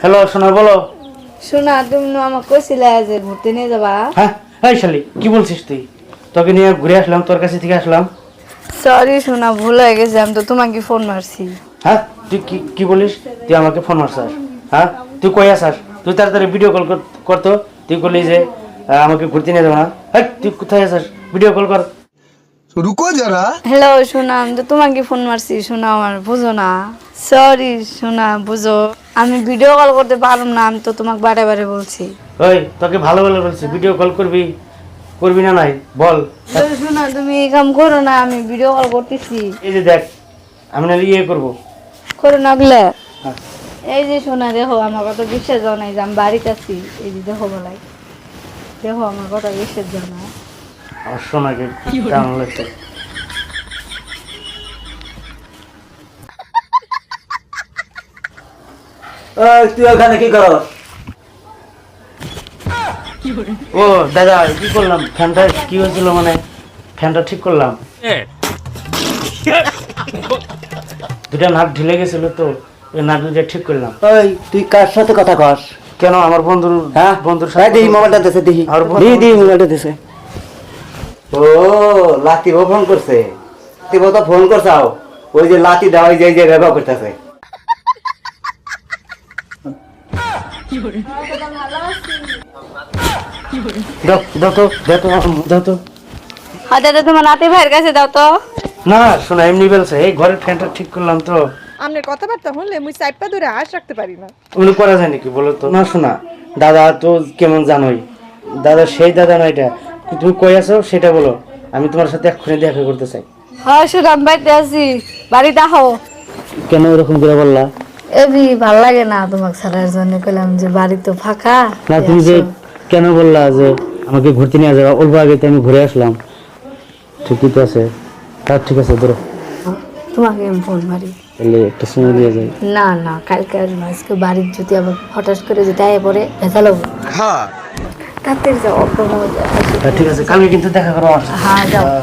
Hello সোনা বলো। সোনা তুমি আমাকে কইছিলে যে ঘুরতে নিয়ে যাবা? হ্যাঁ এই শালি কি বলছিস তুই? তোকে নিয়ে ঘুরে আসলাম তোর কাছে থেকে আসলাম। সরি সোনা ভুল হয়ে গেছে আমি তো তোমাকে ফোন মারছি। হ্যাঁ তুই কি কি বলিস? তুই আমাকে ফোন মারছাস। হ্যাঁ তুই কই আসাস তুই তাড়াতাড়ি ভিডিও কল করতো তুই করলি যে আমাকে ঘুরতে নিয়ে যাব না। হ্যাঁ তুই কোথায় আসাস ভিডিও কল কর। রুকো যারা। হ্যালো সোনা আমি তো তোমাকে ফোন মারছি সোনা আমার বুঝো না। সরি শোনা বুঝো। আমি ভিডিও কল করতে পারলাম না আমি তো তোমাকে বারে বারে বলছি। ওই তোকে ভালো ভালো বলছি। ভিডিও কল করবি? করবি না নাই? বল। শোনা তুমি এই কাম করো না আমি ভিডিও কল করতেছি। এই যে দেখ আমি নাহলে ইয়ে করব। করো না গলে। হ্যাঁ। এই যে শোনা দেখো আমার কথা বিশ্বাস যাও নাই যে আমি বাড়িতে আছি। এই যে দেখো বলাই দেখো আমার কথা বিশ্বাস যাও না। আমার সোনাকে কেমন লাগছে? তুই ওখানে কি করো? ও দাদা কি করলাম? ফ্যানটা কি হয়েছিল মানে? ফ্যানটা ঠিক করলাম। দুটা নাট ঢিলে গেছিল তো নাট দুটা ঠিক করলাম। ওই তুই কার সাথে কথা কস? কেন? আমার বন্ধুর হ্যাঁ? বন্ধুর হ্যাঁ দেখি মোবাইলটা দেশে দেখি আর দিই দিই মোবাইলটা দেশে ও লাতিবো ফোন করছে। লাতিবো তো ফোন করছাও ওই যে লাতি দেওয়া যে যে ব্যবহার করতেছে। দাও দাও তো দাও তো দাও তো হাজারে তোমার নাতি ভাইয়ের কাছে দাও। তো না শোনা এমনি বলছে এই ঘরের ফ্যানটা ঠিক করলাম তো। আপনার কথাবার্তা হলে মুই চাইপা ধরে আশ রাখতে পারি না। ওগুলো করা যায় নাকি বলো তো? না শোনা দাদা তো কেমন জানোই। দাদা সেই দাদা না এটা। তুমি কই আছো সেটা বলো। আমি তোমার সাথে এক্ষুনি দেখা করতে চাই। হ্যাঁ আমি বাড়িতে আছি। বাড়িতে আহো কেন এরকম করে বললা? এবি ভালো লাগে না তোমাকে ছাড়ার জন্য। কইলাম যে বাড়ি তো ফাঁকা না তুমি যে কেন বললা যে আমাকে ঘুরতে নিয়ে যাওয়া অল্প আগে তো আমি ঘুরে আসলাম। ঠিকই তো আছে। তার ঠিক আছে ধরো। তোমাকে আমি ফোন মারি। তাহলে একটা সময় দিয়ে যাই। না না কালকে আসব। আজকে বাড়ির যদি আবার হঠাৎ করে যদি আয় পরে ভেজাল हाँ তাড়াতাড়ি যাও হ্যাঁ, ঠিক আছে কালকে কিন্তু দেখা করো হ্যাঁ যাও। হ্যাঁ,